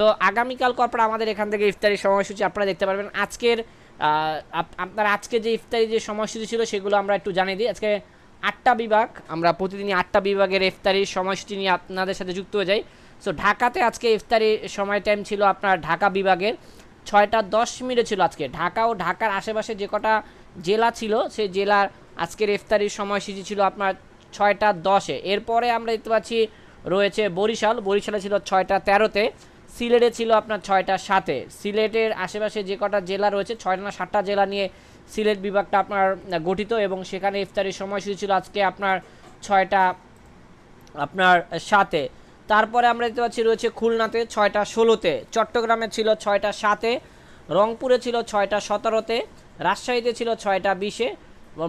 So আগামীকাল আপনারা আমাদের এখান থেকে ইফতারির সময়সূচি আপনারা দেখতে পারবেন। আজকের আপ- আপনার আজকে যে ইফতারি যে সময়সূচি ছিল সেগুলো আমরা একটু জানিয়ে দিই। আজকে আটটা বিভাগ, আমরা প্রতিদিনই আটটা বিভাগের ইফতারির সময়সূচি নিয়ে আপনাদের সাথে যুক্ত হয়ে যাই। সো ঢাকাতে আজকে ইফতারির সময় টাইম ছিল আপনার ঢাকা বিভাগের ছয়টা দশ মিনিটে ছিল আজকে। ঢাকা ও ঢাকার আশেপাশে যে কটা জেলা ছিল, সেই জেলার আজকের ইফতারির সময়সূচি ছিল আপনার ছয়টা দশে। এরপরে আমরা দেখতে পাচ্ছি রয়েছে বরিশাল। বরিশালে ছিল ছয়টা তেরোতে। সিলেটে ছিল আপনার ছয়টা সাতে। সিলেটের আশেপাশে যে কটা জেলা রয়েছে, ছয়টা না সাতটা জেলা নিয়ে সিলেট বিভাগটা আপনার গঠিত এবং সেখানে ইফতারির সময়সূচি ছিল আজকে আপনার ছয়টা, আপনার সাতে। তারপরে আমরা দেখতে পাচ্ছি রয়েছে খুলনাতে ছয়টা ষোলোতে, চট্টগ্রামে ছিল ছয়টা সাতে, রংপুরে ছিল ছয়টা সতেরোতে, রাজশাহীতে ছিল ছয়টা বিশে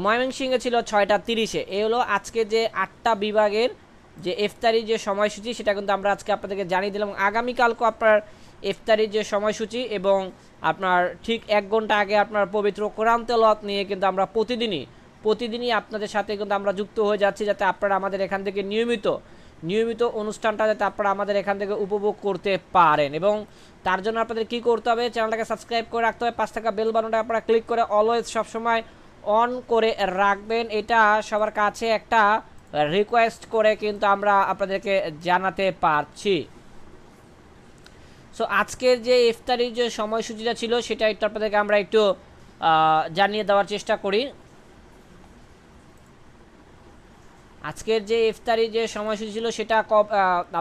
ময়মনসিংহে ছিল ছয়টা তিরিশে। এ হলো আজকে যে আটটা বিভাগের যে ইফতারির যে সময়সূচি, সেটা কিন্তু আমরা আজকে আপনাদেরকে জানিয়ে দিলাম। আগামীকালকে আপনার ইফতারির যে সময়সূচি এবং আপনার ঠিক এক ঘণ্টা আগে আপনার পবিত্র কোরআন তেলাওয়াত নিয়ে কিন্তু আমরা প্রতিদিনই প্রতিদিনই আপনাদের সাথে কিন্তু আমরা যুক্ত হয়ে যাচ্ছি যাতে আপনারা আমাদের এখান থেকে নিয়মিত নিয়মিত অনুষ্ঠানটা যাতে আপনারা আমাদের এখান থেকে উপভোগ করতে পারেন। এবং তার জন্য আপনাদের কি করতে হবে, চ্যানেলটাকে সাবস্ক্রাইব করে রাখতে হবে পাঁচ টাকা বেল বাটনটা আপনারা ক্লিক করে অলওয়েজ সবসময় অন করে রাখবেন। এটা সবার কাছে একটা রিকোয়েস্ট করে কিন্তু আমরা আপনাদেরকে জানাতে পারছি। সো আজকের যে ইফতারির যে সময়সূচিটা ছিল, সেটা একটু আপনাদেরকে আমরা একটু জানিয়ে দেওয়ার চেষ্টা করি। আজকের যে ইফতারি যে সময়সূচি ছিল, সেটা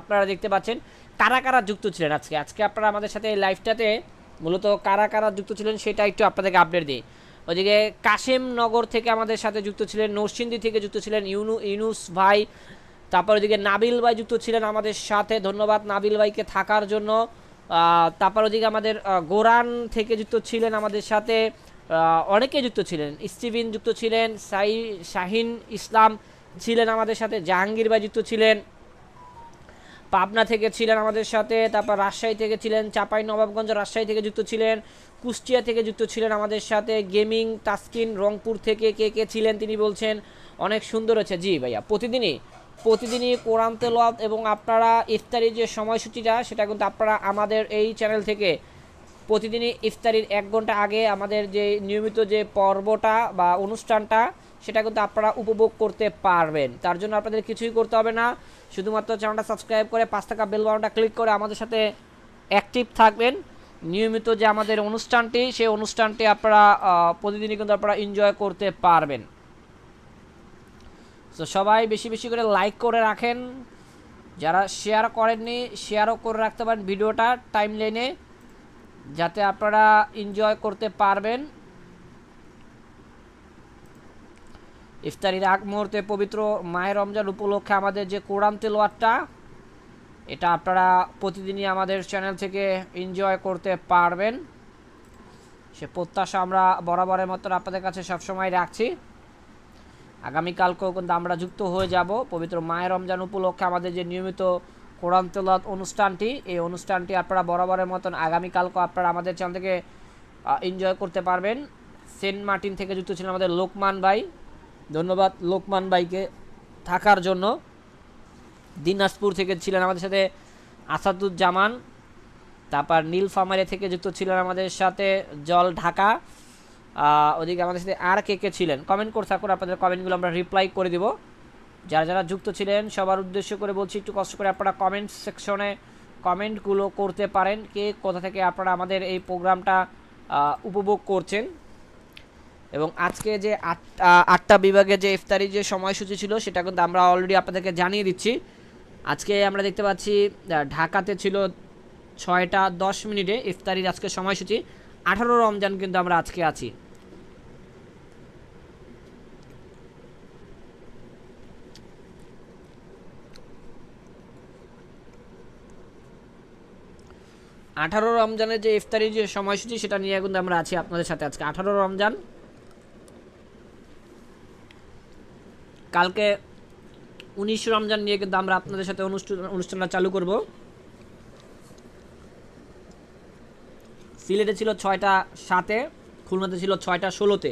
আপনারা দেখতে পাচ্ছেন, কারা কারা যুক্ত ছিলেন আজকে? আজকে আপনারা আমাদের সাথে এই লাইভটাতে মূলত কারা কারা যুক্ত ছিলেন, সেটা একটু আপনাদেরকে আপডেট দিই। ওদিকে কাশেম নগর থেকে আমাদের সাথে যুক্ত ছিলেন, নরসিংদী থেকে যুক্ত ছিলেন ইউনু, ইউনুস ভাই। তারপর ওদিকে নাবিল ভাই যুক্ত ছিলেন আমাদের সাথে। ধন্যবাদ নাবিল ভাইকে থাকার জন্য। তারপর ওদিকে আমাদের গোরান থেকে যুক্ত ছিলেন আমাদের সাথে। অনেকে যুক্ত ছিলেন। স্টিভিন যুক্ত ছিলেন, সাই, শাহিন ইসলাম ছিলেন আমাদের সাথে। জাহাঙ্গীর ভাই যুক্ত ছিলেন। পাবনা থেকে ছিলেন আমাদের সাথে, তারপর রাজশাহী থেকে ছিলেন, চাপাই, নবাবগঞ্জ, রাজশাহী থেকে যুক্ত ছিলেন, কুষ্টিয়া থেকে যুক্ত ছিলেন আমাদের সাথে, গেমিং, তাস্কিন, রংপুর থেকে কে কে ছিলেন তিনি বলছেন, অনেক সুন্দর হয়েছে। জি ভাইয়া, প্রতিদিনই প্রতিদিনই কোরআন তেলাওয়াত এবং আপনারা ইফতারির যে সময়সূচিটা, সেটা কিন্তু আপনারা আমাদের এই চ্যানেল থেকে প্রতিদিনই ইফতারির এক ঘণ্টা আগে আমাদের যে নিয়মিত যে পর্বটা বা অনুষ্ঠানটা, সেটা কিন্তু আপনারা উপভোগ করতে পারবেন। তার জন্য আপনাদের কিছুই করতে হবে না। শুধুমাত্র চ্যানেলটা সাবস্ক্রাইব করে পাঁচ টাকা বেল বাটনটা ক্লিক করে আমাদের সাথে অ্যাক্টিভ থাকবেন। নিয়মিত যে আমাদের অনুষ্ঠানটি, সেই অনুষ্ঠানটি আপনারা প্রতিদিনই কিন্তু আপনারা এনজয় করতে পারবেন। তো সবাই বেশি বেশি করে লাইক করে রাখেন। যারা শেয়ার করেননি শেয়ারও করে রাখতে পারেন ভিডিওটা টাইম লাইনে যাতে আপনারা এনজয় করতে পারবেন। ইফতারির আগ মুহূর্তে পবিত্র মায়ের রমজান উপলক্ষে আমাদের যে কোরআন তেলোয়ারটা এটা আপনারা প্রতিদিনই আমাদের চ্যানেল থেকে এনজয় করতে পারবেন। সে প্রত্যাশা আমরা বরাবরের মতন আপনাদের কাছে সবসময় রাখছি। আগামীকালকেও কিন্তু আমরা যুক্ত হয়ে যাব। পবিত্র মায়ের রমজান উপলক্ষে আমাদের যে নিয়মিত কোরআন তেলাওয়াত অনুষ্ঠানটি। এই অনুষ্ঠানটি আপনারা বরাবরের মতন আগামীকালকে আপনারা আমাদের চ্যানেল থেকে এনজয় করতে পারবেন। সেন্ট মার্টিন থেকে যুক্ত ছিলেন আমাদের লোকমান ভাই। ধন্যবাদ লোকমান ভাইকে থাকার জন্য। দিনাজপুর থেকে ছিলেন আমাদের সাথে আসাদুজ্জামান। তারপর নীলফামারি থেকে যুক্ত ছিলেন আমাদের সাথে জল ঢাকা। ওদিকে আমাদের সাথে আর কে কে ছিলেন? কমেন্ট করে থাকুন, আপনাদের কমেন্টগুলো আমরা রিপ্লাই করে দিব। যারা যারা যুক্ত ছিলেন, সবার উদ্দেশ্য করে বলছি, একটু কষ্ট করে আপনারা কমেন্ট সেকশনে কমেন্টগুলো করতে পারেন। কে কোথা থেকে আপনারা আমাদের এই প্রোগ্রামটা উপভোগ করছেন? এবং আজকে যে আটটা আটটা বিভাগে যে ইফতারি যে সময়সূচি ছিল, সেটা কিন্তু আমরা অলরেডি আপনাদেরকে জানিয়ে দিচ্ছি। আজকে আমরা দেখতে পাচ্ছি ঢাকাতে ছিল ছয়টা দশ মিনিটে ইফতারির আজকে সময়সূচি। আঠারো রমজান কিন্তু আমরা আজকে আছি। আঠারো রমজানের যে ইফতারি যে সময়সূচি, সেটা নিয়ে কিন্তু আমরা আছি আপনাদের সাথে আজকে। আঠারো রমজান। কালকে উনিশ রমজান নিয়ে কিন্তু আমরা আপনাদের সাথে অনুষ্ঠান অনুষ্ঠানটা চালু করব। সিলেটে ছিল ছয়টা সাতে, খুলনাতে ছিল ছয়টা ষোলোতে।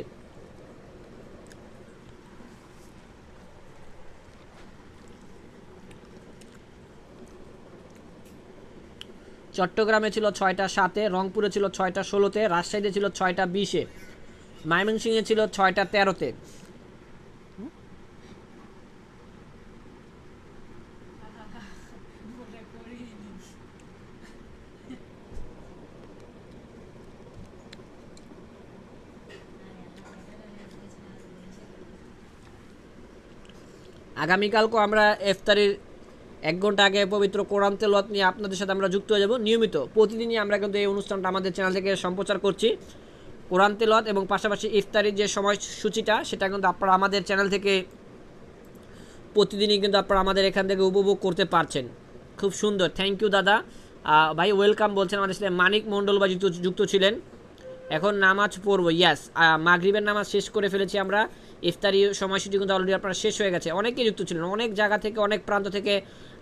চট্টগ্রামে ছিল ছয়টা সাতে, রংপুরে ছিল ছয়টা ষোলোতে, রাজশাহীতে ছিল ছয়টা বিশে, ময়মনসিংহে ছিল ছয়টা তেরোতে। আগামীকালকে আমরা ইফতারির এক ঘণ্টা আগে পবিত্র কোরআন তেলত নিয়ে আপনাদের সাথে আমরা যুক্ত হয়ে যাব। নিয়মিত প্রতিদিনই আমরা কিন্তু এই অনুষ্ঠানটা আমাদের চ্যানেল থেকে সম্প্রচার করছি। কোরআন তেলত এবং পাশাপাশি ইফতারির যে সময়সূচিটা, সেটা কিন্তু আপনারা আমাদের চ্যানেল থেকে প্রতিদিনই কিন্তু আপনারা আমাদের এখান থেকে উপভোগ করতে পারছেন। খুব সুন্দর। থ্যাংক ইউ দাদা। ভাই ওয়েলকাম বলছেন আমাদের সাথে। মানিক মণ্ডল বা যুক্ত যুক্ত ছিলেন। এখন নামাজ পড়ব ইয়াস মাগরিবের নামাজ শেষ করে ফেলেছি আমরা। ইফতারি সময়সূচি কিন্তু অলরেডি আপনারা শেষ হয়ে গেছে। অনেকেই যুক্ত ছিলেন, অনেক জায়গা থেকে, অনেক প্রান্ত থেকে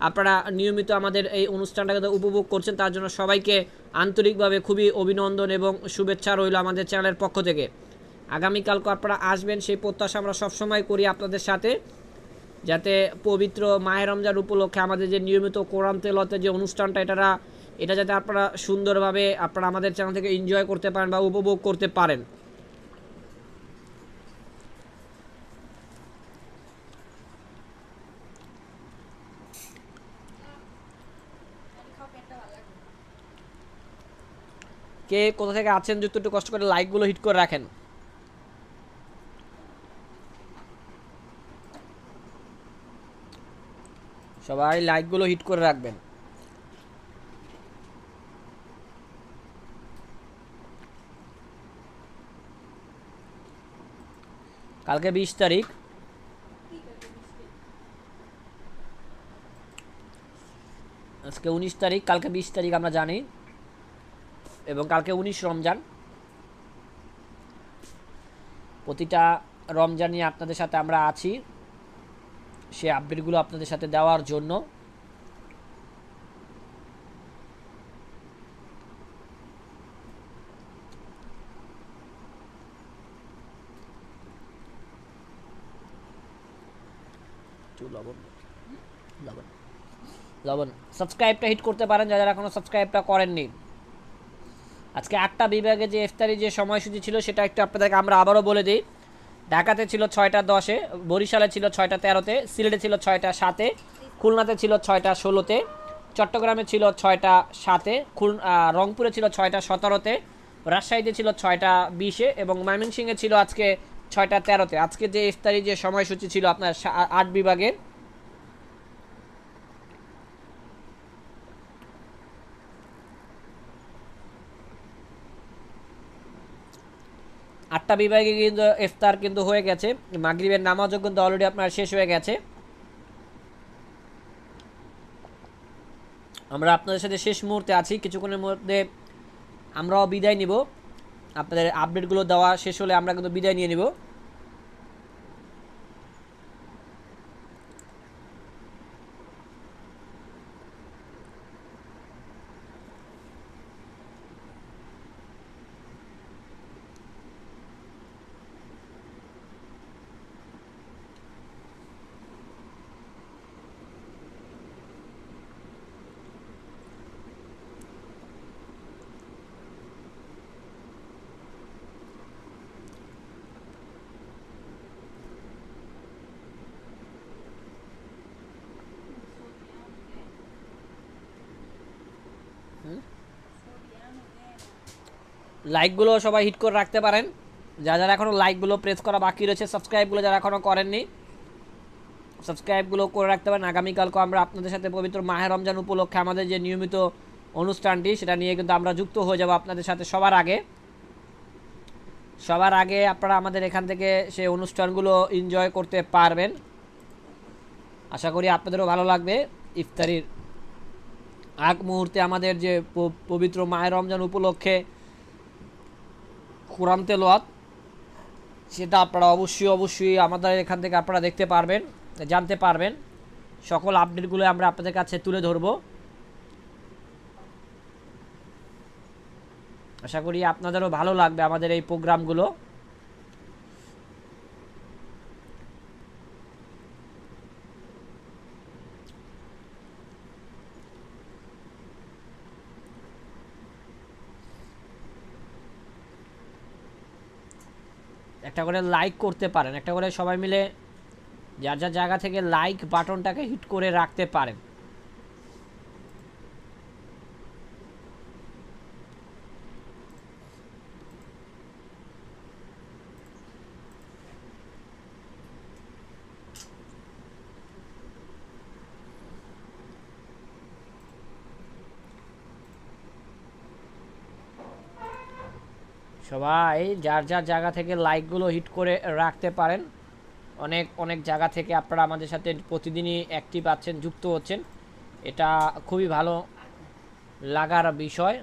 আপনারা নিয়মিত আমাদের এই অনুষ্ঠানটাকে উপভোগ করছেন। তার জন্য সবাইকে আন্তরিকভাবে খুবই অভিনন্দন এবং শুভেচ্ছা রইল আমাদের চ্যানেলের পক্ষ থেকে। আগামীকালকে আপনারা আসবেন, সেই প্রত্যাশা আমরা সবসময় করি আপনাদের সাথে। যাতে পবিত্র মায়ের রমজান উপলক্ষে আমাদের যে নিয়মিত কোরআন তেলতের যে অনুষ্ঠানটা এটা এটা যাতে আপনারা সুন্দরভাবে আপনারা আমাদের চ্যানেল থেকে এনজয় করতে পারেন বা উপভোগ করতে পারেন। কে কোথা থেকে আছেন যুক্ত একটু কষ্ট করে লাইকগুলো হিট করে রাখেন। সবাই লাইকগুলো হিট করে রাখবেন। কালকে বিশ তারিখ। আজকে উনিশ তারিখ, কালকে বিশ তারিখ আমরা জানি। এবং কালকে উনিশ রমজান। প্রতিটা রমজান নিয়ে আপনাদের সাথে আমরা আছি। সে আপডেটগুলো আপনাদের সাথে দেওয়ার জন্য। একটু লবণ লবণ লবণ। সাবস্ক্রাইবটা হিট করতে পারেন যারা এখনও সাবস্ক্রাইবটা করেননি। আজকে আটটা বিভাগে যে ইফতারি যে সময়সূচি ছিল সেটা একটু আপনাদেরকে আমরা আবারও বলে দিই। ঢাকাতে ছিল ছয়টা দশে, বরিশালে ছিল ছয়টা তেরোতে, সিলেটে ছিল ছয়টা সাতে, খুলনাতে ছিল ছয়টা ষোলোতে, চট্টগ্রামে ছিল ছয়টা সাতে, খুল রংপুরে ছিল ছয়টা সতেরোতে, রাজশাহীতে ছিল ছয়টা বিশে এবং ময়মনসিংহে ছিল আজকে ছয়টা তেরোতে। আজকে যে ইফতারি যে সময়সূচি ছিল আপনার আট বিভাগের, আটটা বিভাগে কিন্তু ইফতার কিন্তু হয়ে গেছে। মাগরিবের নামাজও কিন্তু অলরেডি আপনার শেষ হয়ে গেছে। আমরা আপনাদের সাথে শেষ মুহূর্তে আছি। কিছুক্ষণের মধ্যে আমরাও বিদায় নিব। আপনাদের আপডেটগুলো দেওয়া শেষ হলে আমরা কিন্তু বিদায় নিয়ে নিব। লাইকগুলো সবাই হিট করে রাখতে পারেন। যারা যারা এখনও লাইকগুলো প্রেস করা বাকি রয়েছে সাবস্ক্রাইবগুলো যারা এখনও করেননি সাবস্ক্রাইবগুলো করে রাখতে পারেন। আগামীকালকে আমরা আপনাদের সাথে পবিত্র মাহের রমজান উপলক্ষে আমাদের যে নিয়মিত অনুষ্ঠানটি, সেটা নিয়ে কিন্তু আমরা যুক্ত হয়ে যাব আপনাদের সাথে সবার আগে। সবার আগে আপনারা আমাদের এখান থেকে সেই অনুষ্ঠানগুলো এনজয় করতে পারবেন। আশা করি আপনাদেরও ভালো লাগবে ইফতারির। আগ মুহূর্তে আমাদের যে পবিত্র মায়ের রমজান উপলক্ষে কোরআন তেলোয়াত সেটা আপনারা অবশ্যই অবশ্যই আমাদের এখান থেকে আপনারা দেখতে পারবেন, জানতে পারবেন। সকল আপডেটগুলো আমরা আপনাদের কাছে তুলে ধরব। আশা করি আপনাদেরও ভালো লাগবে আমাদের এই প্রোগ্রামগুলো একটা করে লাইক করতে পারেন। একটা করে সবাই মিলে যার যার জায়গা থেকে লাইক বাটনটাকে হিট করে রাখতে পারেন। সবাই যার যার জায়গা থেকে লাইকগুলো হিট করে রাখতে পারেন। অনেক অনেক জায়গা থেকে আপনারা আমাদের সাথে প্রতিদিনই অ্যাক্টিভ আছেন, যুক্ত হচ্ছেন। এটা খুবই ভালো লাগার বিষয়।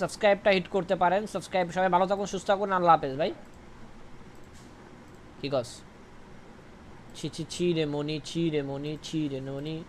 সাবস্ক্রাইবটা হিট করতে পারেন। সাবস্ক্রাইব সবাই ভালো থাকুন, সুস্থ থাকুন, আল্লাহ হাফেজ ভাই। he goes チチチでもにチでもにチでのに。